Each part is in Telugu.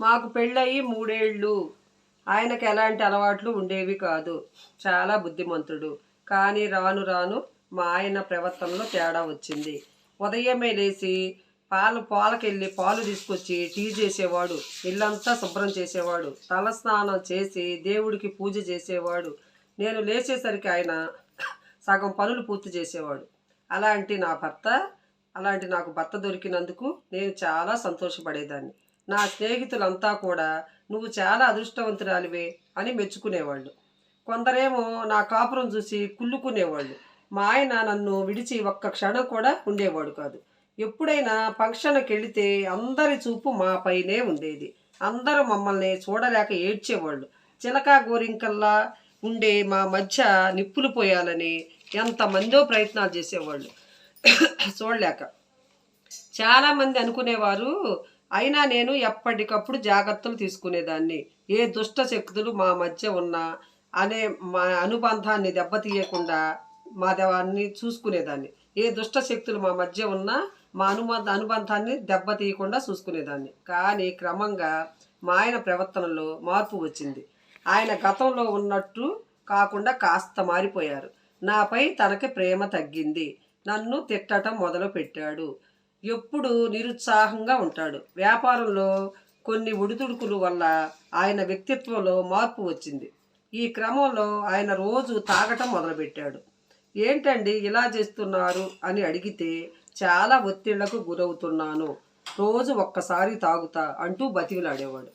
మాకు పెళ్ళయి మూడేళ్ళు. ఆయనకు ఎలాంటి అలవాట్లు ఉండేవి కాదు. చాలా బుద్ధిమంతుడు. కానీ రాను రాను మా ఆయన ప్రవర్తనలో తేడా వచ్చింది. ఉదయమే లేచి పాలు పాలకెళ్ళి పాలు తీసుకొచ్చి టీ చేసేవాడు. ఇల్లంతా శుభ్రం చేసేవాడు. తలస్నానం చేసి దేవుడికి పూజ చేసేవాడు. నేను లేచేసరికి ఆయన సగం పనులు పూర్తి చేసేవాడు. అలాంటి నా భర్త అలాంటి నాకు భర్త దొరికినందుకు నేను చాలా సంతోషపడేదాన్ని. నా స్నేహితులంతా కూడా నువ్వు చాలా అదృష్టవంతురాలివే అని మెచ్చుకునేవాళ్ళు. కొందరేమో నా కాపురం చూసి కుళ్ళుకునేవాళ్ళు. మా ఆయన నన్ను విడిచి ఒక్క క్షణం కూడా ఉండేవాడు కాదు. ఎప్పుడైనా ఫంక్షన్కి వెళితే అందరి చూపు మా పైనే ఉండేది. అందరూ మమ్మల్ని చూడలేక ఏడ్చేవాళ్ళు. చిలకా గోరింకల్లా ఉండే మా మధ్య నిప్పులు పోయాలని ఎంతమందో ప్రయత్నాలు చేసేవాళ్ళు. చూడలేక. చాలామంది అనుకునేవారు అయినా నేను ఎప్పటికప్పుడు జాగ్రత్తలు తీసుకునేదాన్ని. ఏ దుష్ట శక్తులు మా మధ్య ఉన్నా అనే మా అనుబంధాన్ని దెబ్బతీయకుండా మా దేవాన్ని చూసుకునేదాన్ని. ఏ దుష్ట శక్తులు మా మధ్య ఉన్నా మా అనుబంధ అనుబంధాన్ని దెబ్బతీయకుండా చూసుకునేదాన్ని. కానీ క్రమంగా మా ఆయన ప్రవర్తనలో మార్పు వచ్చింది. ఆయన గతంలో ఉన్నట్టు కాకుండా కాస్త మారిపోయారు. నాపై తనకి ప్రేమ తగ్గింది. నన్ను తిట్టడం మొదలుపెట్టాడు. ఎప్పుడు నిరుత్సాహంగా ఉంటాడు. వ్యాపారంలో కొన్ని ఒడిదుడుకులు వల్ల ఆయన వ్యక్తిత్వంలో మార్పు వచ్చింది. ఈ క్రమంలో ఆయన రోజు తాగటం మొదలుపెట్టాడు. ఏంటండి ఇలా చేస్తున్నారు అని అడిగితే చాలా ఒత్తిళ్ళకు గురవుతున్నాను. రోజు ఒక్కసారి తాగుతా అంటూ బతికిలాడేవాడు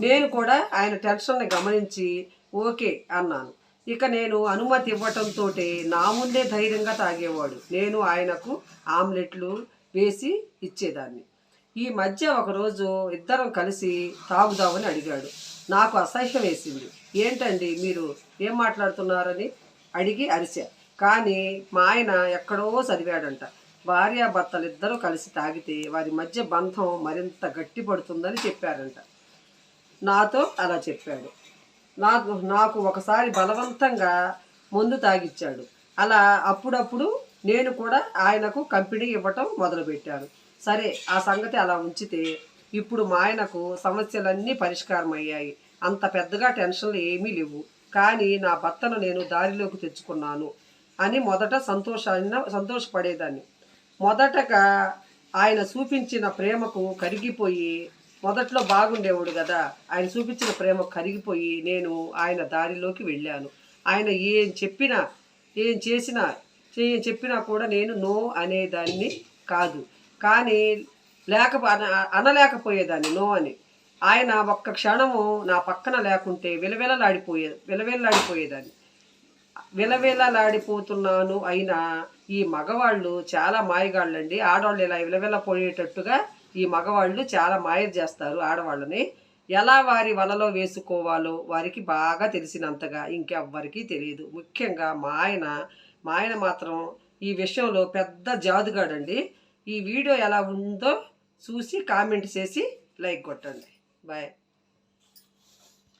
నేను కూడా ఆయన టెన్షన్ని గమనించి ఓకే అన్నాను. ఇక నేను అనుమతి ఇవ్వటంతో నా ముందే ధైర్యంగా తాగేవాడు. నేను ఆయనకు ఆమ్లెట్లు వేసి ఇచ్చేదాన్ని. ఈ మధ్య ఒకరోజు ఇద్దరం కలిసి తాగుదామని అడిగాడు. నాకు అసహ్యం వేసింది. ఏంటండి మీరు ఏం మాట్లాడుతున్నారని అడిగి అరిశా కానీ మా ఆయన ఎక్కడో చదివాడంట. భార్యాభర్తలు ఇద్దరూ కలిసి తాగితే వారి మధ్య బంధం మరింత గట్టిపడుతుందని చెప్పారంట. నాతో అలా చెప్పాడు. నాకు నాకు ఒకసారి బలవంతంగా మందు తాగిచ్చాడు. అలా అప్పుడప్పుడు నేను కూడా ఆయనకు కంపెనీ ఇవ్వటం మొదలుపెట్టాను. సరే ఆ సంగతి అలా ఉంచితే ఇప్పుడు మా ఆయనకు సమస్యలన్నీ పరిష్కారం అయ్యాయి అంత పెద్దగా టెన్షన్లు ఏమీ లేవు. కానీ నా భర్తను నేను దారిలోకి తెచ్చుకున్నాను అని మొదట సంతోషాన్ని సంతోషపడేదాన్ని. మొదటగా ఆయన చూపించిన ప్రేమకు కరిగిపోయి మొదట్లో బాగుండేవాడు కదా ఆయన చూపించిన ప్రేమ కరిగిపోయి నేను ఆయన దారిలోకి వెళ్ళాను. ఆయన ఏం చెప్పినా ఏం చేసినా చెప్పినా కూడా నేను నో అనేదాన్ని కాదు. కానీ లేక అనలేకపోయేదాన్ని నో అని. ఆయన ఒక్క క్షణము నా పక్కన లేకుంటే విలవిలలాడిపోయే విలవిలలాడిపోయేదాన్ని. విలవిలలాడిపోతున్నాను అయినా ఈ మగవాళ్ళు చాలా మాయగాళ్ళండి. ఆడవాళ్ళు ఇలా విలవిలపోయేటట్టుగా ఈ మగవాళ్ళు చాలా మాయ చేస్తారు ఆడవాళ్ళని. ఎలా వారి వలలో వేసుకోవాలో వారికి బాగా తెలిసినంతగా ఇంకెవ్వరికీ తెలియదు. ముఖ్యంగా మా ఆయన మా ఆయన మాత్రం ఈ విషయంలో పెద్ద జాదుగాడండి. ఈ వీడియో ఎలా ఉందో చూసి కామెంట్ చేసి లైక్ కొట్టండి. బాయ్.